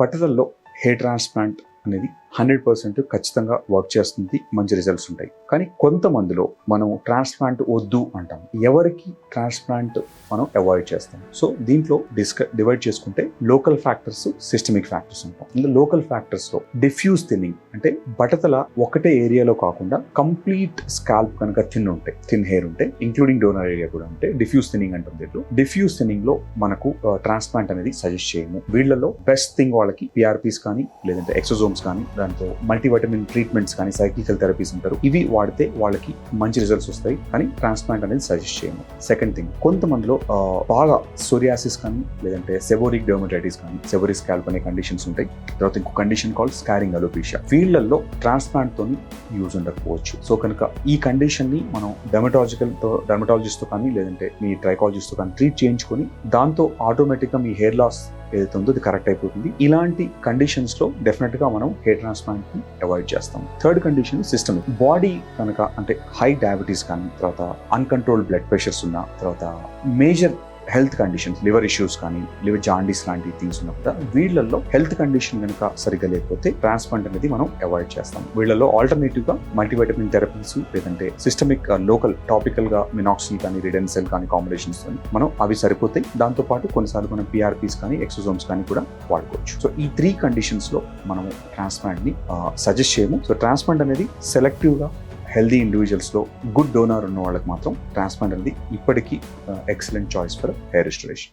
బట్టలలో hair transplant అనేది hundred percent ఖచ్చితంగా work చేస్తుంది మంచి రిజల్ట్స్ ఉంటాయి. కానీ కొంతమందిలో మనం ట్రాన్స్ప్లాంట్ వద్దు అంటాం. ఎవరికి ట్రాన్స్ప్లాంట్ మనం అవాయిడ్ చేస్తాం. సో దీంట్లో డిస్క డివైడ్ చేసుకుంటే లోకల్ ఫ్యాక్టర్స్ సిస్టమిక్ ఫ్యాక్టర్స్ ఉంటాం ఇందులో లోకల్ ఫ్యాక్టర్స్లో డిఫ్యూజ్ థిన్నింగ్ అంటే బటతల ఒకటే ఏరియాలో కాకుండా కంప్లీట్ స్కాల్ప్ కనుక థిన్ ఉంటే థిన్ హెయిర్ ఉంటే ఇంక్లూడింగ్ డోనర్ ఏరియా కూడా ఉంటే డిఫ్యూజ్ థిన్నింగ్ అంటుంది దీంట్లో. డిఫ్యూజ్ థిన్నింగ్లో మనకు ట్రాన్స్ప్లాంట్ అనేది సజెస్ట్ చేయము. వీళ్ళలో బెస్ట్ థింగ్ వాళ్ళకి పిఆర్పీస్ కానీ లేదంటే ఎక్సోజోమ్స్ కానీ దాంతో మల్టీవైటమిన్ ట్రీట్మెంట్స్ కానీ సైక్లికల్ థెరపీస్ ఉంటారు. ఇవి వాడితే వాళ్ళకి మంచి రిజల్ట్స్ వస్తాయి. కానీ ట్రాన్స్ప్లాంట్ అనేది సజెస్ట్ చేయము. సెకండ్ థింగ్ కొంతమందిలో బాగా సోరియాసిస్ కానీ లేదంటే సెబోరిక్ డెర్మటైటిస్ కానీ సెబోరిక్ స్కాల్ప్ అనే కండిషన్స్ ఉంటాయి. తర్వాత ఇంకో కండిషన్ కాల్ స్కారింగ్ అలోపేషియా వీళ్ళల్లో ట్రాన్స్ప్లాంట్ తోని యూజ్ ఉండకపోవచ్చు. సో కనుక ఈ కండిషన్ని మనం డెమటాలజికల్తో తో కానీ లేదంటే మీ ట్రైకాలజిస్ట్తో కానీ ట్రీట్ చేయించుకొని దాంతో ఆటోమేటిక్గా మీ హెయిర్ లాస్ ఏదైతే ఉందో అది కరెక్ట్ అయిపోతుంది. ఇలాంటి కండిషన్స్లో డెఫినెట్గా మనం హెయిర్ ట్రాన్స్ప్లాంట్ని అవాయిడ్ చేస్తాం. థర్డ్ కండిషన్ సిస్టమ్ బాడీ కనుక అంటే హై డయాబెటీస్ కానీ తర్వాత అన్కంట్రోల్ బ్లడ్ ప్రెషర్స్ ఉన్న తర్వాత major health conditions liver issues కానీ లివర్ జాండీస్ లాంటి థింగ్స్ ఉన్నప్పుడు వీళ్ళల్లో హెల్త్ కండిషన్ కనుక సరిగ్గా లేకపోతే ట్రాన్స్ప్లాంట్ అనేది మనం అవాయిడ్ చేస్తాం. వీళ్ళలో ఆల్టర్నేటివ్గా మల్టీవైటమిన్ థెరపీస్ లేదంటే సిస్టమిక్ లోకల్ టాపికల్గా మినాక్సిల్ కానీ రిడెన్సెల్ కానీ కాంబినేషన్స్ మనం అవి సరిపోతాయి. దాంతో పాటు కొన్నిసార్లు మనం పిఆర్పీస్ కానీ ఎక్సోజోమ్స్ కానీ కూడా వాడుకోవచ్చు. సో ఈ త్రీ కండిషన్స్లో మనము ట్రాన్స్ప్లాంట్ని సజెస్ట్ చేయము. సో ట్రాన్స్ప్లాంట్ అనేది సెలెక్టివ్గా హెల్దీ ఇండివిజువల్స్లో గుడ్ డోనర్ ఉన్న వాళ్ళకి మాత్రం ట్రాన్స్ప్లాంట్ అనేది ఇప్పటికీ excellent choice for hair restoration